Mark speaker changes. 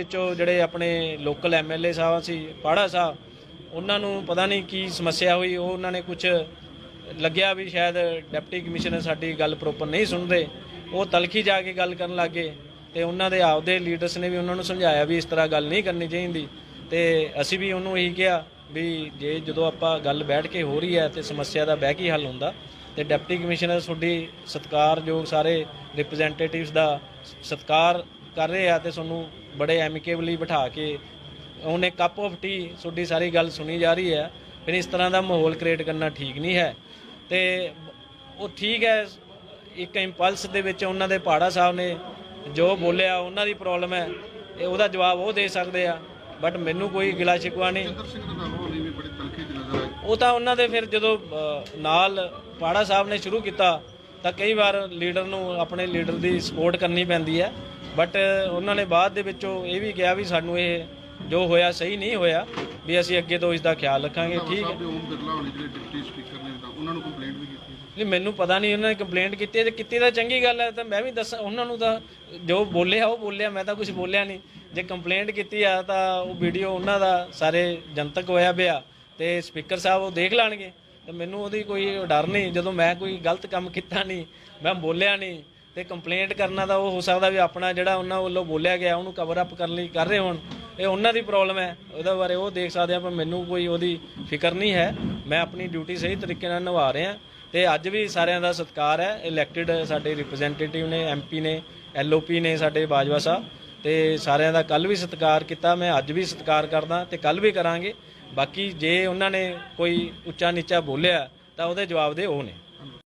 Speaker 1: ਵਿੱਚੋਂ ਜਿਹੜੇ ਆਪਣੇ ਲੋਕਲ ਐਮਐਲਏ ਸਾਹਿਬ ਸੀ ਪਾੜਾ ਸਾਹਿਬ, ਉਹਨਾਂ ਨੂੰ ਪਤਾ ਨਹੀਂ ਕੀ ਸਮੱਸਿਆ ਹੋਈ, ਉਹ ਉਹਨਾਂ ਨੇ ਕੁਝ ਲੱਗਿਆ ਵੀ ਸ਼ਾਇਦ ਡਿਪਟੀ ਕਮਿਸ਼ਨਰ ਸਾਡੀ ਗੱਲ ਪ੍ਰੋਪਰ ਨਹੀਂ ਸੁਣਦੇ। ਉਹ ਤਲਖੀ ਜਾ ਕੇ ਗੱਲ ਕਰਨ ਲੱਗੇ ਤੇ ਉਹਨਾਂ ਦੇ ਆਪਦੇ ਲੀਡਰਸ ਨੇ ਵੀ ਉਹਨਾਂ ਨੂੰ ਸਮਝਾਇਆ ਵੀ ਇਸ ਤਰ੍ਹਾਂ ਗੱਲ ਨਹੀਂ ਕਰਨੀ ਚਾਹੀਦੀ। ਤੇ ਅਸੀਂ ਵੀ ਉਹਨੂੰ ਇਹੀ ਕਿਹਾ ਵੀ ਜੇ ਜਦੋਂ ਆਪਾਂ ਗੱਲ ਬੈਠ ਕੇ ਹੋ ਰਹੀ ਹੈ ਤੇ ਸਮੱਸਿਆ ਦਾ ਬਹਿ ਕੇ ਹੱਲ ਹੁੰਦਾ, ਤੇ ਡਿਪਟੀ ਕਮਿਸ਼ਨਰ ਤੁਹਾਡੀ ਸਤਿਕਾਰਯੋਗ ਸਾਰੇ ਰਿਪਰੈਜ਼ੈਂਟੇਟਿਵਸ ਦਾ ਸਤਿਕਾਰ ਕਰ ਰਹੇ ਆ ਤੇ ਤੁਹਾਨੂੰ ਬੜੇ ਐਮਿਕੇਬਲੀ ਬਿਠਾ ਕੇ ਉਹਨੇ ਕੱਪ ਆਫ ਟੀ ਤੁਹਾਡੀ ਸਾਰੀ ਗੱਲ ਸੁਣੀ ਜਾ ਰਹੀ ਹੈ। ਫਿਰ ਇਸ ਤਰ੍ਹਾਂ ਦਾ ਮਾਹੌਲ ਕ੍ਰੀਏਟ ਕਰਨਾ ਠੀਕ ਨਹੀਂ ਹੈ। ਤੇ ਉਹ ਠੀਕ ਹੈ ਇੱਕ ਇੰਪਲਸ ਦੇ ਵਿੱਚ ਉਹਨਾਂ ਦੇ ਪਹਾੜਾ ਸਾਹਿਬ ਨੇ ਜੋ ਬੋਲਿਆ ਉਹਨਾਂ ਦੀ ਪ੍ਰੋਬਲਮ ਹੈ। ਇਹ ਉਹਦਾ ਜਵਾਬ ਉਹ ਦੇ ਸਕਦੇ ਆ ਬਟ ਮੈਨੂੰ ਕੋਈ ਗਿਲਾ ਸ਼ਿਕਵਾ ਨਹੀਂ। ਉਹ ਤਾਂ ਉਹਨਾਂ ਦੇ ਫਿਰ ਜਦੋਂ ਨਾਲ ਪਾੜਾ ਸਾਹਿਬ ਨੇ ਸ਼ੁਰੂ ਕੀਤਾ ਤਾਂ ਕਈ ਵਾਰ ਲੀਡਰ ਨੂੰ ਆਪਣੇ ਲੀਡਰ ਦੀ ਸਪੋਰਟ ਕਰਨੀ ਪੈਂਦੀ ਹੈ। ਬਟ ਉਹਨਾਂ ਨੇ ਬਾਅਦ ਦੇ ਵਿੱਚੋਂ ਇਹ ਵੀ ਕਿਹਾ ਵੀ ਸਾਨੂੰ ਇਹ ਜੋ ਹੋਇਆ ਸਹੀ ਨਹੀਂ ਹੋਇਆ ਵੀ ਅਸੀਂ ਅੱਗੇ ਤੋਂ ਇਸ ਦਾ ਖਿਆਲ ਰੱਖਾਂਗੇ ਠੀਕ ਹੈ।
Speaker 2: ਸਾਹਿਬ ਦੇ ਓਮ ਬਿਰਲਾ ਹੋਣੀ ਜਿਹੜੇ ਡਿਪਟੀ ਸਪੀਕਰ ਨੇ ਤਾਂ ਉਹਨਾਂ ਨੂੰ ਕੰਪਲੇਂਟ ਵੀ ਕੀਤੀ
Speaker 1: ਨਹੀਂ ਮੈਨੂੰ ਪਤਾ ਨਹੀਂ ਉਹਨਾਂ ਨੇ ਕੰਪਲੇਂਟ ਕੀਤੀ ਹੈ। ਤੇ ਕੀਤੀ ਤਾਂ ਚੰਗੀ ਗੱਲ ਹੈ ਤਾਂ ਮੈਂ ਵੀ ਦੱਸਾਂ ਉਹਨਾਂ ਨੂੰ ਤਾਂ ਜੋ ਬੋਲਿਆ ਉਹ ਬੋਲਿਆ ਮੈਂ ਤਾਂ ਕੁਝ ਬੋਲਿਆ ਨਹੀਂ। ਜੇ ਕੰਪਲੇਂਟ ਕੀਤੀ ਆ ਤਾਂ ਉਹ ਵੀਡੀਓ ਉਹਨਾਂ ਦਾ ਸਾਰੇ ਜਨਤਕ ਹੋਇਆ ਪਿਆ ਤੇ ਸਪੀਕਰ ਸਾਹਿਬ ਉਹ ਦੇਖ ਲੈਣਗੇ। ਤੇ ਮੈਨੂੰ ਉਹਦੀ ਕੋਈ ਡਰ ਨਹੀਂ ਜਦੋਂ ਮੈਂ ਕੋਈ ਗਲਤ ਕੰਮ ਕੀਤਾ ਨਹੀਂ ਮੈਂ ਬੋਲਿਆ ਨਹੀਂ ਤੇ ਕੰਪਲੇਂਟ ਕਰਨਾ ਤਾਂ ਉਹ ਹੋ ਸਕਦਾ ਵੀ ਆਪਣਾ ਜਿਹੜਾ ਉਹਨਾਂ ਵੱਲੋਂ ਬੋਲਿਆ ਗਿਆ, ਉਹਨੂੰ ਕਵਰ ਅਪ ਕਰਨ ਲਈ ਕਰ ਰਹੇ ਹੋਣ। ਇਹ ਉਹਨਾਂ ਦੀ ਪ੍ਰੋਬਲਮ ਹੈ। ਉਹਦੇ ਬਾਰੇ ਉਹ ਦੇਖ ਸਕਦੇ ਆ, ਪਰ ਮੈਨੂੰ ਕੋਈ ਉਹਦੀ ਫਿਕਰ ਨਹੀਂ ਹੈ। ਮੈਂ ਆਪਣੀ ਡਿਊਟੀ ਸਹੀ ਤਰੀਕੇ ਨਾਲ ਨਿਭਾ ਰਿਹਾ। ਤੇ ਅੱਜ ਵੀ ਸਾਰਿਆਂ ਦਾ ਸਤਿਕਾਰ ਹੈ। ਇਲੈਕਟਿਡ ਸਾਡੇ ਰਿਪਰੈਜ਼ੈਂਟੇਟਿਵ ਨੇ ਐਮਪੀ ਨੇ ਐਲਓਪੀ ਨੇ ਸਾਡੇ ਬਾਜਵਾ ਸਾਹਿਬ। ਤੇ ਸਾਰਿਆਂ ਦਾ ਕੱਲ ਵੀ ਸਤਿਕਾਰ ਕੀਤਾ, ਮੈਂ ਅੱਜ ਵੀ ਸਤਿਕਾਰ ਕਰਦਾ ਤੇ ਕੱਲ ਵੀ ਕਰਾਂਗੇ। ਬਾਕੀ ਜੇ ਉਹਨਾਂ ਨੇ ਕੋਈ ਉੱਚਾ ਨੀਚਾ ਬੋਲਿਆ, ਤਾਂ ਉਹਦੇ ਜਵਾਬ ਦੇ ਉਹ ਨੇ।